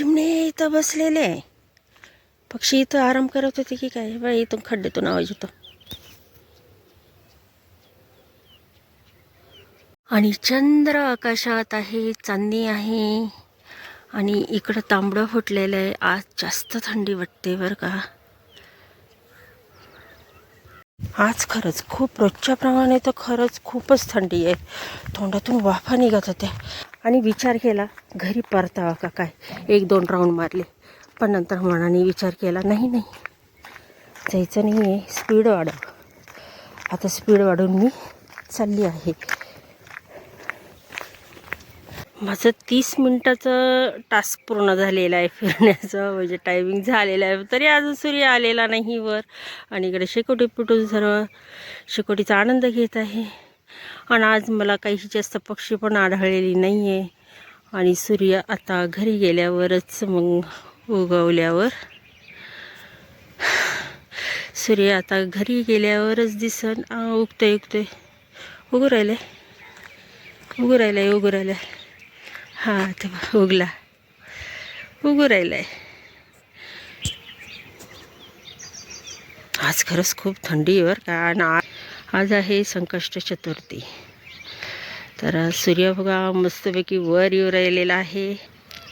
चिमणे इथं बसलेले. आहे पक्षी इथं आराम करत होते की काय? बाई इथून खड्ड्यातून आवाज येतो. आणि चंद्र आकाशात आहे चांदणी आहे. आणि इकडं तांबडं फुटलेलं आहे. आज जास्त थंडी वाटते बरं का? आज खरंच खूप रोजच्या प्रमाणे तर खरंच खूपच थंडी आहे. तोंडातून वाफा निघत होत्या. आणि विचार केला घरी परतावा का काय? एक दोन राऊंड मारले. पण नंतर मनाने विचार केला नाही नाही. जायचं नाही आहे स्पीड वाढव. आता स्पीड वाढवून मी चालली आहे. माझं तीस मिनटाचं टास्क पूर्ण झालेलं आहे फिरण्याचं. म्हणजे टायमिंग झालेलं आहे. तरी अजून सूर्य आलेला नाही वर. आणि इकडे शेकोटी पिटून सर्व शेकोटीचा आनंद घेत आहे. आणि आज मला काही जास्त पक्षी पण आढळलेली नाही आहे आणि सूर्य आता घरी गेल्यावरच मग उगवल्यावर. सूर्य आता घरी गेल्यावरच दिसन. आ, उगतोय उगतोय. उगू राहिलं उगू राहिलं आहे उगू राहिलं आहे हां ते उगला. उगू राहिलं आहे आज खरंच खूप थंडी आहे बरं का. आणि आज आहे संकष्ट चतुर्थी. तर सूर्य बघा मस्तपैकी वर येऊ राहिलेला आहे.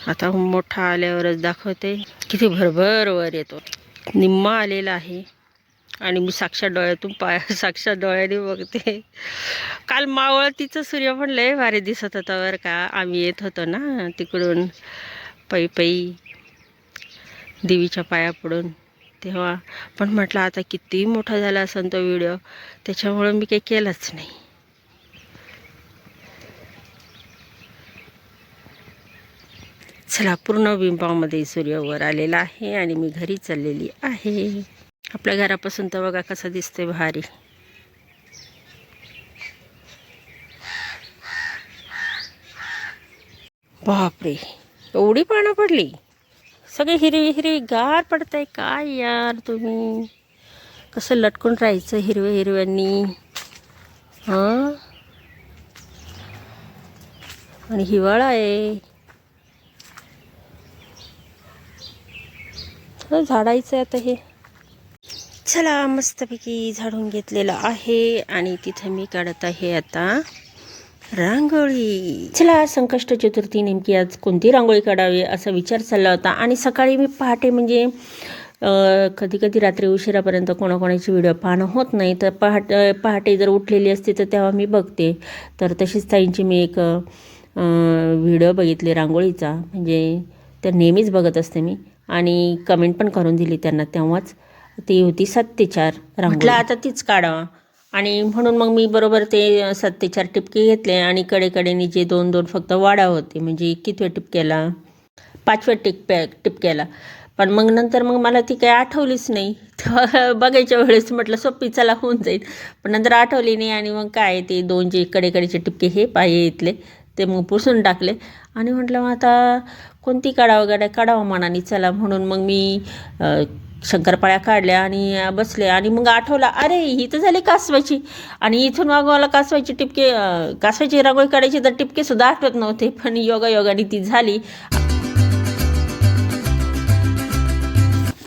आता मोठा आल्यावरच दाखवते. किती भरभर वर येतो. निम्मा आलेला आहे. आणि मी साक्षात डोळ्यातून पाय साक्षात डोळ्याने बघते. काल मावळतीचं सूर्य पण लय भारी दिसत होता वर का? आम्ही येत होतो ना तिकडून पै पै देवीच्या पाया पडून. तेव्हा. पण म्हटलं आता किती मोठा झाला असेल तो व्हिडिओ त्याच्यामुळं मी काही केलंच नाही. चला पूर्ण बिंबामध्ये सूर्य वर आलेला आहे आणि मी घरी चाललेली आहे. आपल्या घरापासून तर बघा कसं दिसतंय भारी. बापरे एवढी पानं पडली. सगळी हिरवी हिरवी गार पडतंय. काय यार तुम्ही? कसं लटकून राहायचं हिरव्या हिरव्यांनी? हां? आणि हिवाळा आहे. झाडायचं आहे आता हे. चला मस्तपैकी झाडून घेतलेलं आहे आणि तिथं मी काढत आहे आता. रांगोळी. चला संकष्ट चतुर्थी नेमकी आज कोणती रांगोळी काढावी असा विचार चालला होता. आणि सकाळी मी पहाटे म्हणजे कधी कधी रात्री उशिरापर्यंत कोणाकोणाची व्हिडिओ पाहणं होत नाही. तर पहाट पहाटे जर उठलेली असते तर तेव्हा मी बघते. तर तशीच ताईंची मी एक व्हिडिओ बघितली रांगोळीचा. म्हणजे तर नेहमीच बघत असते मी. आणि कमेंट पण करून दिली त्यांना. तेव्हाच ती होती सत्तेचार रांगोळी. आता तीच काढावा. आणि म्हणून मग मी बरोबर ते सत्तेचार टिपके घेतले आणि कडेकडेने जे दोन दोन फक्त वाढा होते म्हणजे कितव्या टिपक्याला? पाचव्या टिपक्या टिपक्याला. पण मग नंतर मग मला ती काही आठवलीच नाही. तर बघायच्या वेळेस म्हटलं सोपी चला होऊन जाईल. पण नंतर आठवली नाही आणि मग काय ते दोन जे कडेकडेचे टिपके हे पाये इथले ते मग पुसून टाकले. आणि म्हटलं मग आता कोणती काढावं गाड्या काढावं मनाने चला. म्हणून मग मी शंकरपाळ्या काढल्या आणि बसले आणि मग आठवला अरे ही तर झाली कासवायची. आणि इथून मग कासवायची टिपके कासवायची रांगोळी काढायची तर टिपकेसुद्धा आठवत नव्हते पण योगा योगाने ती झाली.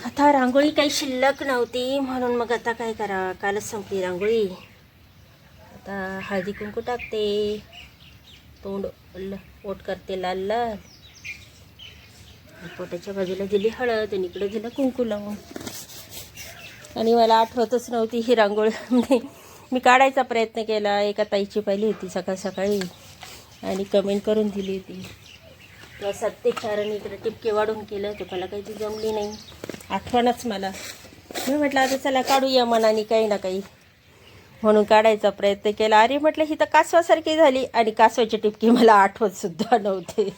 आता रांगोळी काही शिल्लक नव्हती म्हणून मग आता काय करा कालच संपली रांगोळी. आता हळदी कुंकू टाकते तोंड ल पोट करते लाल लाल. पोटाच्या बाजूला दिली हळद आणि इकडे दिलं कुंकू लावून आणि मला आठवतच नव्हती ही रांगोळी. म्हणजे मी काढायचा प्रयत्न केला. एका ताईची पाहिली होती सकाळ सकाळी. आणि कमेंट करून दिली होती. किंवा सत्तेचार इकडे टिपके वाढून केलं. ते मला काही ती जमली नाही. आठवणच मला. मी म्हटलं आता चला काढूया मनाने काही ना काही. म्हणून काढायचा प्रयत्न केला. अरे म्हटलं ही तर कासवासारखी झाली. आणि कासवाची टिपकी मला आठवतसुद्धा नव्हते.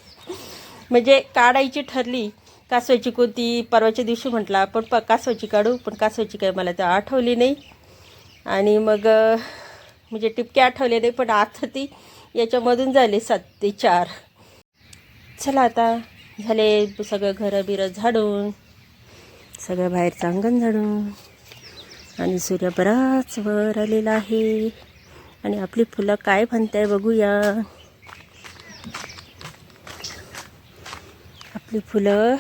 म्हणजे काढायची ठरली कासवाची कोणती परवाच्या दिवशी म्हटलं आपण प कासवाची काढू पण कासवाची काय मला तर आठवली नाही. आणि मग म्हणजे टिपके आठवले नाही पण आता ती याच्यामधून झाले सात ते चार. चला आता झाले सगळं घरं बिरं झाडून सगळं बाहेरचं अंगण झाडून. आणि सूर्य बराच वर आलेला आहे. आणि आपली फुलं काय म्हणताय बघूया. आपली फुलं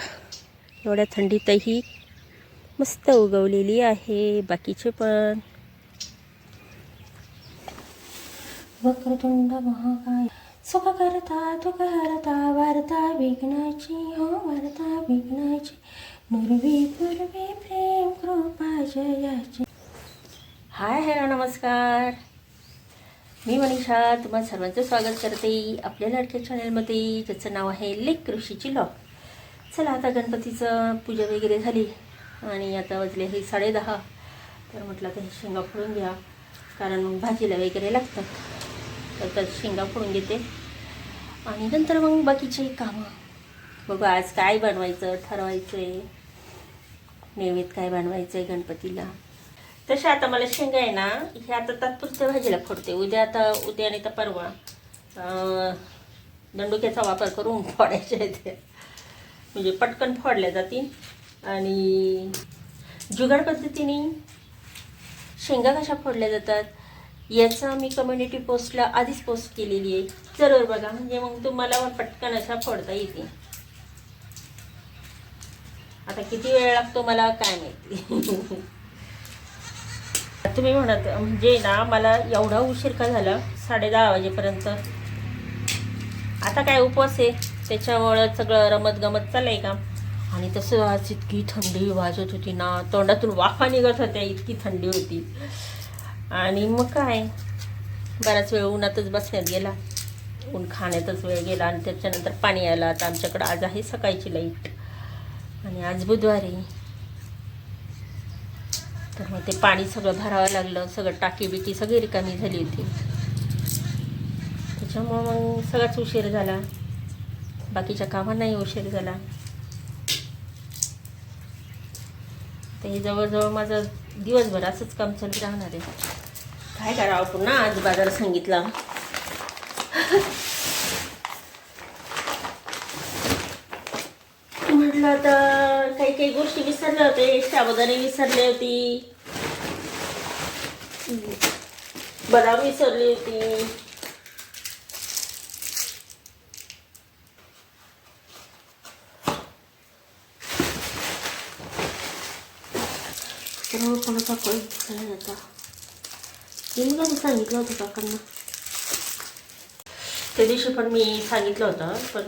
एवढ्या थंडीतही मस्त उगवलेली आहे बाकीचे पण. वक्रतुंड महाकाय. सुख करता दुःख हरता वार्ता विघ्नाची हो वार्ता विघ्नाची. नुरवी पूर्वी प्रेम कृपा जयाची. हाय हॅलो नमस्कार. मी मनीषा तुम्हाला सर्वांचं स्वागत करते आपल्या लाडक्या चॅनलमध्ये ज्याचं नाव आहे लेक कृषीची लॉक चला आता गणपतीचं पूजा वगैरे झाली आणि आता वाजले हे साडेदहा. तर म्हटलं आता हे शेंगा फोडून घ्या कारण मग भाजीला वगैरे लागतात. तर त्यात शेंगा फोडून घेते. आणि नंतर मग बाकीचे कामं. बघू आज काय बनवायचं ठरवायचं आहे नैवेद्य काय बनवायचं आहे गणपतीला. तशा आता मला शेंगा आहे ना हे आता तात्पुरत्या भाजीला फोडते. उद्या आता उद्या आणि तर परवा. दंडुक्याचा वापर करून फोडायचे ते. म्हणजे पटकन फोडल्या जातील. आणि जुगाड पद्धतीने शेंगा कशा फोडल्या जातात याचा मी कम्युनिटी पोस्टला आधीच पोस्ट केलेली आहे. जरूर बघा म्हणजे मग तुम्हाला पटकन अशा फोडता येतील. आता किती वेळ लागतो मला काय माहिती. तुम्ही म्हणत म्हणजे ना मला एवढा उशीर का झाला? साडे दहा वाजेपर्यंत. आता काय उपवास आहे? त्याच्यामुळं सगळं रमत गमत चाललंय का? आणि तसं आज इतकी थंडी वाजत होती ना तोंडातून वाफा निघत होत्या इतकी थंडी होती. आणि मग काय? बराच वेळ उन्हातच बसण्यात गेला. ऊन खाण्यातच वेळ गेला आणि त्याच्यानंतर पाणी आलं. आता आमच्याकडं आज आहे सकाळची लाइट. आणि आज बुधवारी. तर मग ते पाणी सगळं भरावं लागलं. सगळं टाकी बिकी सगळी रिकामी झाली होती. त्याच्यामुळं मग सगळाच उशीर झाला. बाकीच्या कामांनाही उशीर झाला. तर हे जवळजवळ माझं दिवसभर असंच काम चालू राहणार आहे. काय करावं पुन्हा आज बाजार सांगितला. म्हटलं तर काही काही गोष्टी विसरल्या होते साबुदाणे विसरले होती. बदाम विसरली होती. तर कोणाचा कळ दिसायला जाता सांगितलं होतं काकांना त्या दिवशी पण मी सांगितलं होतं पण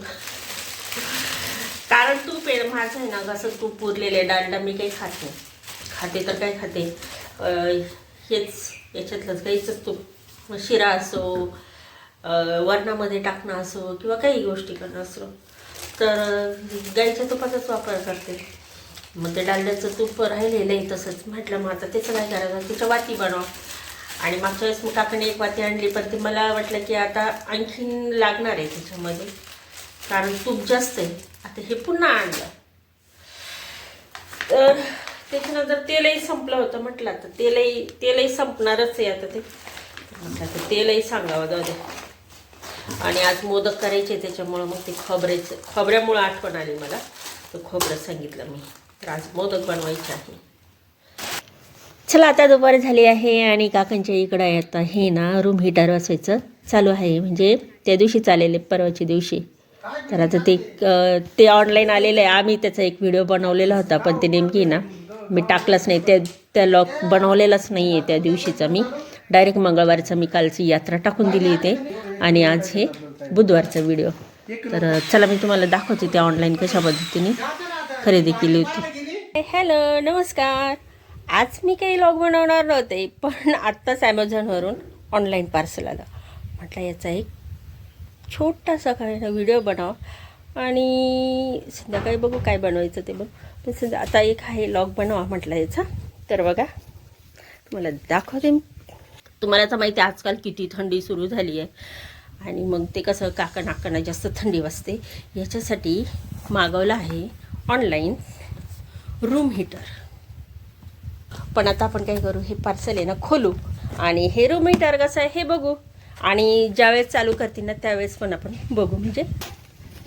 कारण तूप आहे माझं आहे ना कसं तूप पुरलेले आहे डालडा मी काही खात नाही खाते तर काय खाते हेच याच्यातलंच काहीच तूप मग शिरा असो वरणामध्ये टाकणं असो किंवा काही गोष्टी करणं असो तर गाईच्या तुपाचाच वापर करते. मग ते डालड्याचं तूप राहिलेलं आहे तसंच. म्हटलं मग आता त्याचं काय करायचं त्याच्या वाती बनवा. आणि मागच्या वेळेस मग काकाने एक वाती आणली पण ती मला वाटलं की आता आणखीन लागणार आहे त्याच्यामध्ये कारण तूप जास्त आहे. आता हे पुन्हा आणलं. तर त्याच्यानंतर तेलही संपलं होतं म्हटलं आता. तेलही तेलही संपणारच आहे आता ते. म्हटलं आता तेलही सांगावं जाऊ दे. आणि आज मोदक करायचे त्याच्यामुळं मग ते खोबऱ्याचं खोबऱ्यामुळं आठवण आली मला. तर खोबरं सांगितलं मी. आज मोदक बनवायचे आहे. चला आता दुपारी झाली आहे आणि काकांच्या इकडं आता हे ना रूम हिटर बसवायचं चालू आहे म्हणजे त्या दिवशी चालेले परवाच्या दिवशी. तर आता ते ते ऑनलाईन आलेलं आहे. आम्ही त्याचा एक व्हिडिओ बनवलेला होता पण ते नेमकी ना मी टाकलाच नाही. त्या त्या लॉक बनवलेलाच नाही आहे त्या दिवशीचा मी. डायरेक्ट मंगळवारचा मी कालची यात्रा टाकून दिली इथे. आणि आज हे बुधवारचा व्हिडिओ तर चला मी तुम्हाला दाखवते त्या ऑनलाईन कशा पद्धतीने. खरेदी केली होती. हॅलो नमस्कार. आज मी काही लॉग बनवणार नव्हते पण आत्ताच ॲमेझॉनवरून ऑनलाईन पार्सल आलं. म्हटलं याचा एक छोटासा काय ना व्हिडिओ बनव. आणि संध्याकाळी बघू काय बनवायचं ते बघ. पण सध्या आता एक आहे लॉग बनवा म्हटलं याचा. तर बघा तुम्हाला दाखवते तुम्हाला तर माहिती आहे आजकाल किती थंडी सुरू झाली आहे. आणि मग ते कसं काका नाकांना जास्त थंडी वाजते. याच्यासाठी मागवलं आहे ऑनलाईन रूम हीटर पण आता आपण काय करू? हे पार्सल आहे ना खोलू. आणि हे रूम हीटर कसं आहे? हे बघू. आणि ज्यावेळेस चालू करतील ना त्यावेळेस पण आपण बघू. म्हणजे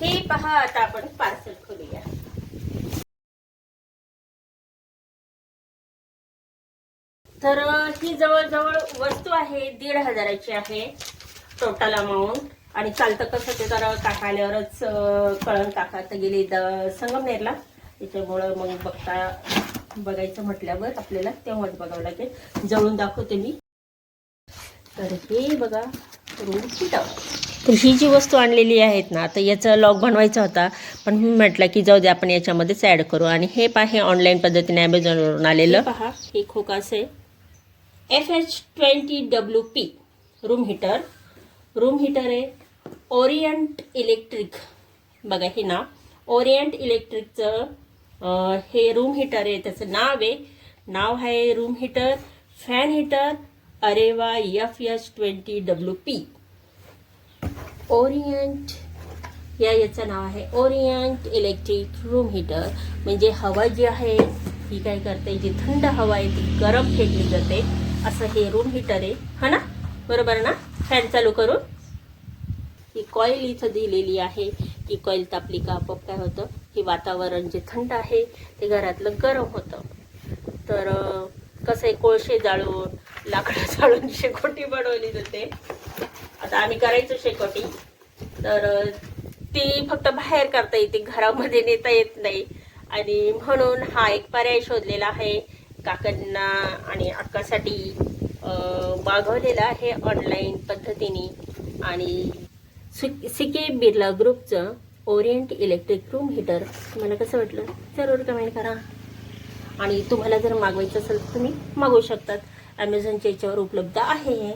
हे पहा आता आपण पार्सल खोलूया. तर ही जवळजवळ वस्तू आहे दीड हजाराची आहे टोटल अमाऊंट आणि चालतं कसं ते जरा काका आल्यावरच कळण काका तर गेले संगमनेरला. त्याच्यामुळं मग बघता बघायचं म्हटल्यावर आपल्याला तेव्हाच बघावं लागेल. जवळून दाखवते मी. तर हे बघा रूम हिटर तर ही जी वस्तू आणलेली आहेत ना तर याचा लॉक बनवायचा होता. पण मी म्हटलं की जाऊ दे आपण याच्यामध्येच ॲड करू. आणि हे पहा हे ऑनलाईन पद्धतीने ॲमेझॉनवरून आलेलं. पहा हे खोकास आहे. F H twenty W P room heater room heater आहे. ओरिएंट इलेक्ट्रिक बघा हे नाव. ओरिएंट इलेक्ट्रिकचं हे रूम हीटर आहे. त्याचं नाव आहे. नाव आहे room heater fan heater Areva F H twenty W P Orient या याचं नाव आहे. Orient Electric room heater. म्हणजे हवा जी आहे ही काय करते? जी थंड हवा आहे ती गरम फेकली जाते. असं हे रूम हीटर आहे. हा ना? बरोबर ना? फॅन चालू करून. ही कॉईल इथं दिलेली आहे. की कॉईल तापली का आपोआप काय होतं? की वातावरण जे थंड आहे ते घरातलं गरम होतं. तर कसं आहे कोळशे जाळून लाकडं जाळून शेकोटी बनवली जाते. आता आम्ही करायचो शेकोटी. तर ती फक्त बाहेर करता येते. घरामध्ये नेता येत नाही. आणि म्हणून हा एक पर्याय शोधलेला आहे. काकांना आणि अक्कासाठी मागवलेलं आहे ऑनलाईन पद्धतीने. आणि सि- सिके बिर्ला ग्रुपचं ओरिएंट इलेक्ट्रिक रूम हीटर तुम्हाला कसं वाटलं? जरूर कमेंट करा. आणि तुम्हाला जर मागवायचं असेल तर तुम्ही मागवू शकतात. ॲमेझॉनच्या याच्यावर उपलब्ध आहे हे.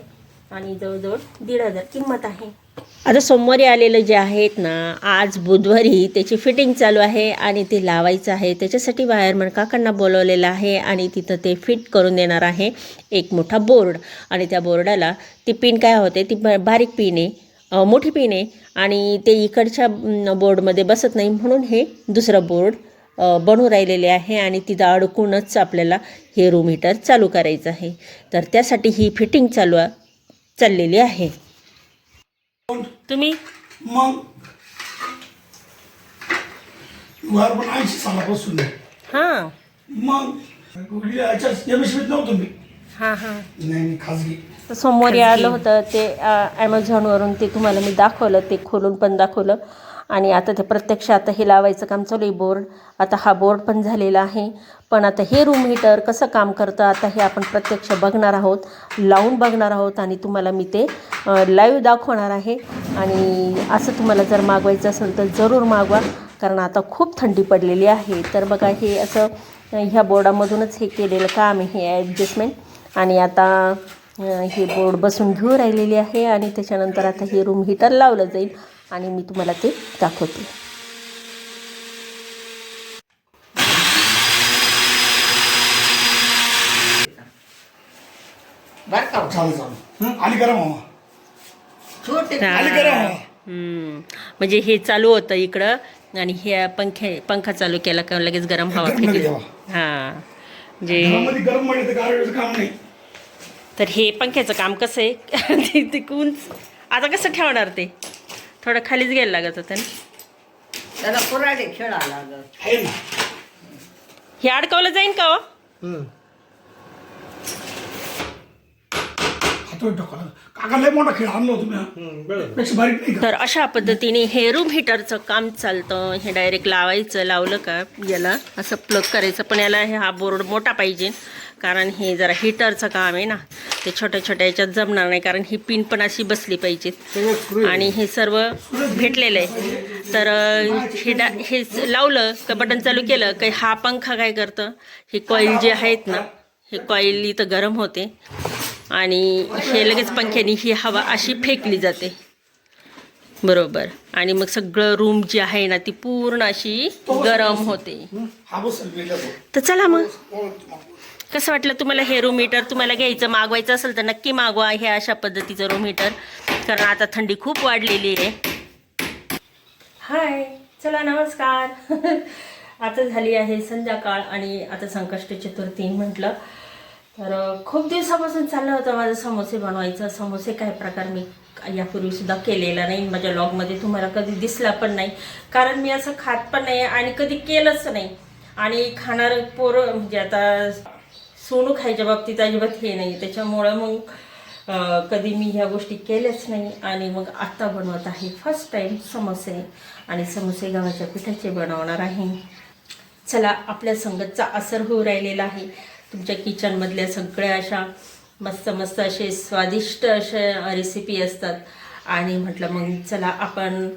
आणि जवळजवळ दीड हजार किंमत आहे. आता सोमवारी आलेलं जे आहेत ना आज बुधवारी त्याची फिटिंग चालू आहे आणि ते लावायचं आहे. त्याच्यासाठी वायरमन काकांना बोलवलेलं आहे आणि तिथं ते फिट करून देणार आहे एक मोठा बोर्ड आणि त्या बोर्डाला ती पिन काय होते ती ब- बारीक पिन आहे मोठी पिन आहे आणि ते इकडच्या बोर्डमध्ये बसत नाही म्हणून हे दुसरं बोर्ड बनू राहिलेले आहे आणि तिथं अडकूनच आपल्याला हे रूम हीटर चालू करायचं आहे. तर त्यासाठी ही फिटिंग चालू चाललेली आहे. तुम्ही? मग? वर पण ऐंशी सालापासून आहे. हां. मग? याच्यात एमएसपीत नव्हतो मी. हां हां. नाही मी खाजगी. तर सोमवारी आलं होतं ते ॲमेझॉनवरून ते तुम्हाला मी दाखवलं ते खोलून पण दाखवलं. आणि आता ते प्रत्यक्ष आता हे लावायचं काम चालू आहे बोर्ड. आता हा बोर्ड पण झालेला आहे. पण आता हे रूम हीटर कसं काम करतं आता हे आपण प्रत्यक्ष बघणार आहोत. लावून बघणार आहोत आणि तुम्हाला मी ते लाईव्ह दाखवणार आहे. आणि असं तुम्हाला जर मागवायचं असेल तर जरूर मागवा कारण आता खूप थंडी पडलेली आहे. तर बघा हे असं ह्या बोर्डामधूनच हे केलेलं काम आहे हे ॲडजस्टमेंट आणि आता हे बोर्ड बसून घेऊ राहिलेली आहे आणि त्याच्यानंतर आता हे रूम हीटर लावलं जाईल. आणि मी तुम्हाला ते दाखवते. बर का चालू चालू आली करा मामा छोटे आली करा मामा हम्म. म्हणजे हे चालू होतं इकडं आणि हे पंखे पंखा चालू केला का लगेच गरम हवा गरम फेकली हवा. हां. जे घरामध्ये गरम म्हणजे ते गारव्याचं काम नाही. तर हे पंख्याचं काम कसं आहे? ते तिकून आता कसं ठेवणार ते? थोडं खालीच घ्यायला लागत होतं ना. त्याला खेळा लागत आहे ना. हे अडकवलं जाईन का हो? का? तर अशा पद्धतीने हे रूम हिटरचं काम चालतं. हे डायरेक्ट लावायचं लावलं का याला. असं प्लग करायचं. पण याला हे हा बोर्ड मोठा पाहिजे. कारण हे जरा हिटरचं काम आहे ना ते छोट्या छोट्या याच्यात जमणार नाही कारण ही पिन पण अशी बसली पाहिजे. आणि हे सर्व भेटलेलं आहे. तर हे डा हे लावलं का बटन चालू केलं का हा पंखा काय करतं? हे कॉईल जे आहेत ना हे कॉईल इथं गरम होते. आणि हे लगेच पंख्याने ही हवा अशी फेकली जाते. बरोबर. आणि मग सगळं रूम जी आहे ना ती पूर्ण अशी गरम होते. तर चला मग. कसं वाटलं तुम्हाला हे रूम हीटर तुम्हाला घ्यायचं मागवायचं असेल तर नक्की मागवा हे अशा पद्धतीचं रूम हीटर कारण आता थंडी खूप वाढलेली आहे. हाय चला नमस्कार. आता झाली आहे संध्याकाळ आणि आता संकष्ट चतुर्थी म्हटलं. तर खूप दिवसापासून चाललं होतं माझं समोसे बनवायचं. समोसे काय प्रकार मी यापूर्वी सुद्धा केलेला नाही. माझ्या लॉगमध्ये तुम्हाला कधी दिसला पण नाही. कारण मी असं खात पण नाही आणि कधी केलंच नाही. आणि खाणारं पोरं म्हणजे आता सोनू खायच्या बाबतीत अजिबात हे नाही त्याच्यामुळं मग कधी मी ह्या गोष्टी केल्याच नाही. आणि मग आत्ता बनवत आहे. फर्स्ट टाईम समोसे. आणि समोसे गव्हाच्या पिठाचे बनवणार आहे. चला आपल्या संगतचा असर होऊ राहिलेला आहे. तुमच्या किचनमधल्या सगळ्या अशा मस्त मस्त असे स्वादिष्ट अशा रेसिपी असतात. आणि म्हटलं मग चला आपण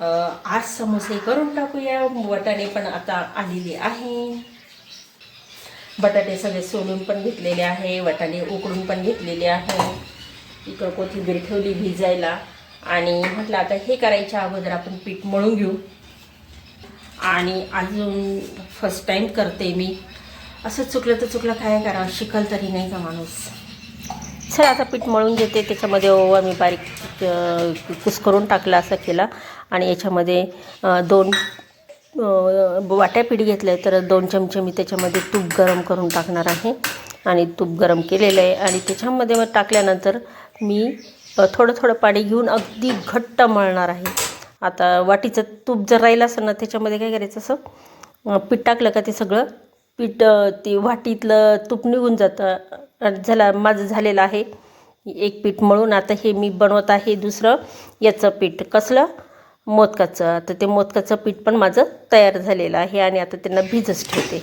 आज समोसे करून टाकूया. वटाणे पण आता आलेली आहे. बटाटे सगळे सोलून पण घेतलेले आहे वाटाणे उकडून पण घेतलेले आहे. इकडं कोथिंबीर ठेवली भिजायला. आणि म्हटलं आता हे करायच्या अगोदर आपण पीठ मळून घेऊ. आणि अजून फर्स्ट टाईम करते मी. असं चुकलं तर चुकलं काय करावं? शिकल तरी नाही का माणूस? चला आता पीठ मळून घेते. त्याच्यामध्ये ओवा मी बारीक कुस करून टाकला असं केला. आणि याच्यामध्ये दोन वाट्या पीठ घेतलं आहे तर दोन चमचे मी त्याच्यामध्ये तूप गरम करून टाकणार आहे. आणि तूप गरम केलेलं आहे. आणि त्याच्यामध्ये मग टाकल्यानंतर मी थोडं थोडं पाणी घेऊन अगदी घट्ट मळणार आहे. आता वाटीचं तूप जर राहिलं असेल ना त्याच्यामध्ये काय करायचं असं पीठ टाकलं का ते सगळं पीठ ते वाटीतलं तूप निघून जातं. झाला माझं झालेलं आहे. एक पीठ मळून आता हे मी बनवत आहे दुसरं याचं पीठ. कसलं? मोदकाचं. आता ते मोदकाचं पीठ पण माझं तयार झालेलं आहे आणि आता त्यांना भिजच ठेवते.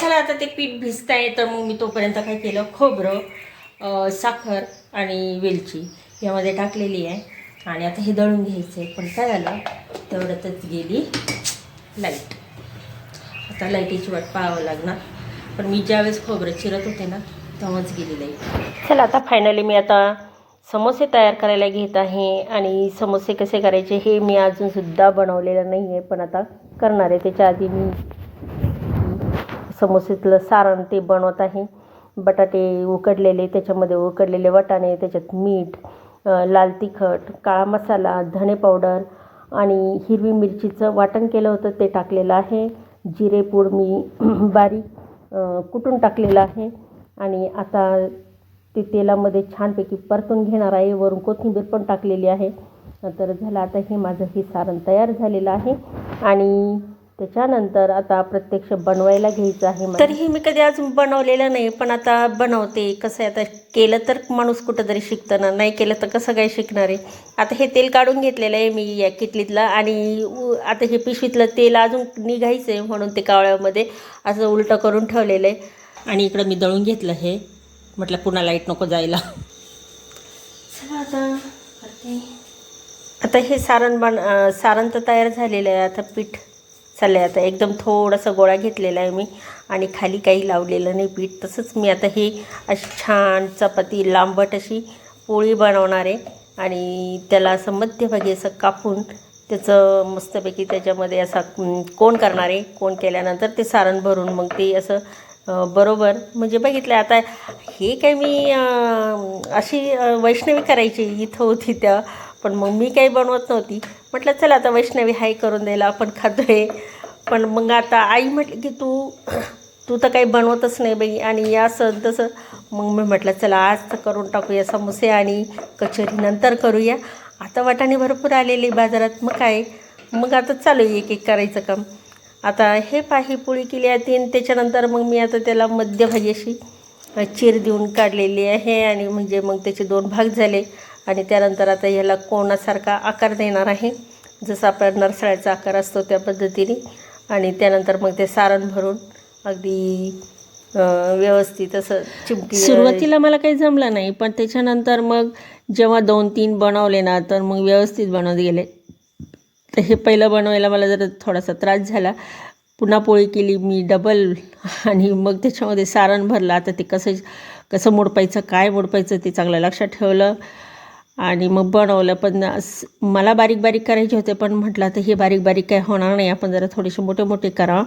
चला आता ते पीठ भिजता तर मग मी तोपर्यंत काय केलं? खोबरं साखर आणि वेलची यामध्ये टाकलेली आहे. आणि आता हे दळून घ्यायचं आहे. पण काय झालं? तेवढ्यातच गेली लाइट. आता लाईटीची वाट पाहावं लागणार. पण मी ज्यावेळेस खोबरं चिरत होते ना तेव्हाच गेली लाइट. चला आता फायनली मी आता समोसे तयार करायला घेत आहे आणि समोसे कसे करायचे हे मी अजूनसुद्धा बनवलेलं नाही आहे पण आता करणार आहे. त्याच्या आधी मी समोसेतलं सारण ते बनवत आहे. बटाटे उकडलेले त्याच्यामध्ये उकडलेले वाटाणे त्याच्यात मीठ लाल तिखट काळा मसाला धने पावडर आणि हिरवी मिरचीचं वाटण केलं होतं ते टाकलेलं आहे. जिरेपूड मी बारीक कुटून टाकलेलं आहे. आणि आता ते तेलामध्ये छानपैकी परतून घेणार आहे. वरून कोथिंबीर पण टाकलेली आहे. तर झालं आता हे माझं हे सारण तयार झालेलं आहे. आणि त्याच्यानंतर आता प्रत्यक्ष बनवायला घ्यायचं आहे तर तरीही मी कधी अजून बनवलेलं नाही पण आता बनवते. कसं आहे आता केलं तर माणूस कुठंतरी शिकतं ना? नाही केलं तर कसं काय शिकणार आहे? आता हे तेल काढून घेतलेलं आहे मी या किटलीतलं. आणि उ- आता हे पिशवीतलं तेल अजून निघायचं आहे म्हणून ते कावळ्यामध्ये असं उलटं करून ठेवलेलं आहे. आणि इकडं मी दळून घेतलं हे. म्हटलं पुन्हा लाइट नको जायला. आता हे सारण बन सारण तर तयार झालेलं आहे. आता पीठ चाललं आहे आता एकदम थोडंसं गोळा घेतलेला आहे मी आणि खाली काही लावलेलं नाही पीठ. तसंच मी आता हे अशी छान चपाती लांबट अशी पोळी बनवणार आहे आणि त्याला असं मध्यभागी असं कापून त्याचं मस्तपैकी त्याच्यामध्ये असा कोण करणार आहे? कोण केल्यानंतर ते सारण भरून मग ते असं बरोबर. म्हणजे बघितलं आता हे काय मी अशी वैष्णवी करायची इथं होती त्या पण मग मी काही बनवत नव्हती. म्हटलं चला आता वैष्णवी हाय करून द्यायला आपण खातोय. पण मग आता आई म्हटली की तू तू तर काही बनवतच नाही बाई. आणि असं तसं मग मी म्हटलं चला आज तर करून टाकूया समोसे आणि कचोरी नंतर करूया. आता वाटाणे भरपूर आलेले बाजारात मग काय? मग आता चालू आहे एक एक करायचं काम. आता हे पाही पोळी केली आहे आणि त्याच्यानंतर मग मी आता त्याला मध्यभागी अशी चीर देऊन काढलेली आहे आणि म्हणजे मग त्याचे दोन भाग झाले. आणि त्यानंतर आता ह्याला कोणासारखा आकार देणार आहे. जसं आपला नरसाळ्याचा आकार असतो त्या पद्धतीने. आणि त्यानंतर मग ते सारण भरून अगदी व्यवस्थित असं चिमटी सुरुवातीला मला काही जमलं नाही पण त्याच्यानंतर मग जेव्हा दोन तीन बनवले ना तर मग व्यवस्थित बनवत गेले. तर हे पहिलं बनवायला मला जरा थोडासा त्रास झाला. पुन्हा पोळी केली मी डबल आणि मग त्याच्यामध्ये सारण भरलं. आता ते कसं कसं मोडपायचं काय मोडपायचं ते चांगलं लक्षात ठेवलं आणि मग बनवलं. पण मला बारीक बारीक करायचे होते पण म्हटलं आता हे बारीक बारीक काय होणार नाही आपण जरा थोडेसे मोठे मोठे करा.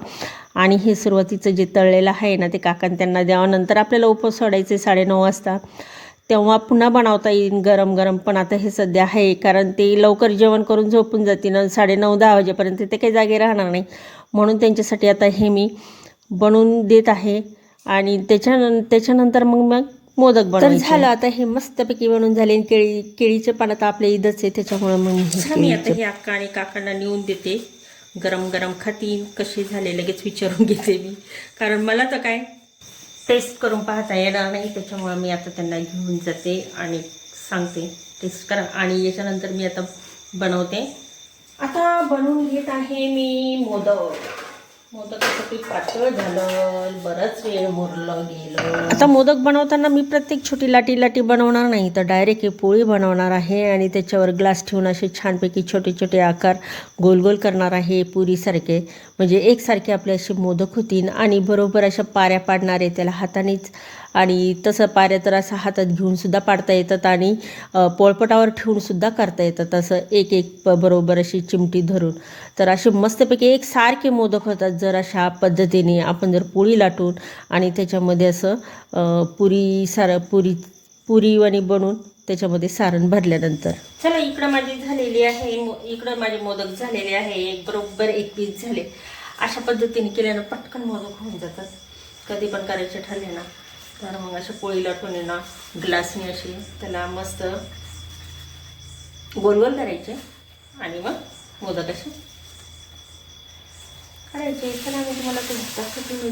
आणि हे सुरुवातीचं जे तळलेलं आहे ना ते काकान त्यांना द्यावं. नंतर आपल्याला उपवास सोडायचे साडेनऊ वाजता. तेव्हा पुन्हा बनवता येईल गरम गरम. पण आता हे सध्या आहे कारण ते लवकर जेवण करून झोपून जातील आणि साडेनऊ दहा वाजेपर्यंत ते काही जागे राहणार नाही. म्हणून त्यांच्यासाठी आता हे मी बनवून देत आहे आणि त्याच्यानं त्याच्यानंतर मग मग मोदक बनवून झालं आता हे मस्तपैकी बनवून झाले केळी केळीचे पान आता आपल्या ईदच आहे त्याच्यामुळे मग मी आता हे अक्का आणि काकांना नेऊन देते. गरम गरम खातीन कशी झाले लगेच विचारून घेते मी. कारण मला तर काय टेस्ट करून पाहता येणार नाही त्याच्यामुळं मी आता त्यांना घेऊन जाते आणि सांगते. टेस्ट करा. आणि याच्यानंतर मी आता बनवते. आता बनवून घेत आहे मी मोदक. मोदकाचं पीठ पातळ झालं बराच वेळ मुरलं गेलं. आता मोदक बनवताना मी प्रत्येक छोटी लाटी लाटी बनवणार नाही तर डायरेक्ट ही पोळी बनवणार आहे आणि त्याच्यावर ग्लास ठेवून असे छानपैकी छोटे छोटे आकार गोल गोल करणार आहे पुरीसारखे. म्हणजे एकसारखे आपले असे मोदक होतील आणि बरोबर अशा पाऱ्या पाडणारे त्याला हातानेच आणि तसं पाऱ्या तर असं हातात घेऊन सुद्धा पाडता येतात आणि पोळपटावर ठेवूनसुद्धा करता येतात असं एक एक प- बरोबर अशी चिमटी धरून. तर असे मस्तपैकी एक सारखे मोदक होतात जर अशा पद्धतीने आपण जर पोळी लाटून आणि त्याच्यामध्ये असं पुरी सार पुरी पुरीवाणी बनवून त्याच्यामध्ये सारण भरल्यानंतर. चला इकडं माझी झालेली आहे मो- इकडं माझे मोदक झालेले आहे. एक बरोबर एक पीस झाले. अशा पद्धतीने केल्यानं पटकन मोदक होऊन जातात. कधी पण करायचे ठरले ना. तर मग अशा पोळी लाटून ना ग्लासने अशी. त्याला मस्त गोल गोल करायचे आणि मग मोदक असे काढायचे. चला मी तुम्हाला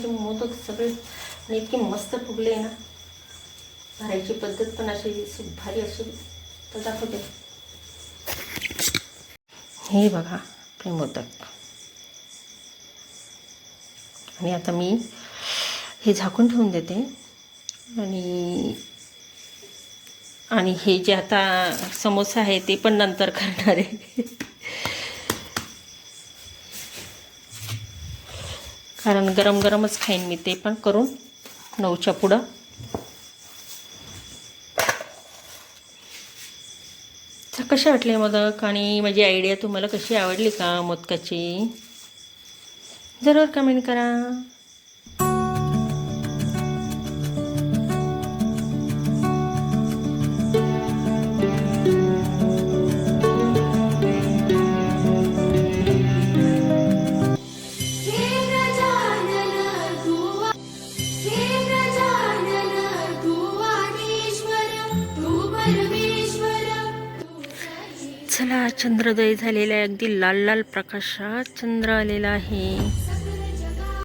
ते मोदक सगळे आणि इतके मस्त फुगले ना भरायची पद्धत पण अशी भारी अशी तर दाखवते. हे बघा ते मोदक. आणि आता मी हे झाकून ठेवून देते. आणि आणि हे जे आता समोसा आहे ते पण नंतर करणार आहे. कारण गरम गरमच खाईन मी ते पण करून नऊच्या पुढं. तर कसे वाटले मोदक? आणि माझी आयडिया तुम्हाला कशी आवडली का मोदकाची? जरूर कमेंट करा. चंद्रोदय झालेला आहे. अगदी लाल लाल प्रकाशात चंद्र आलेला आहे.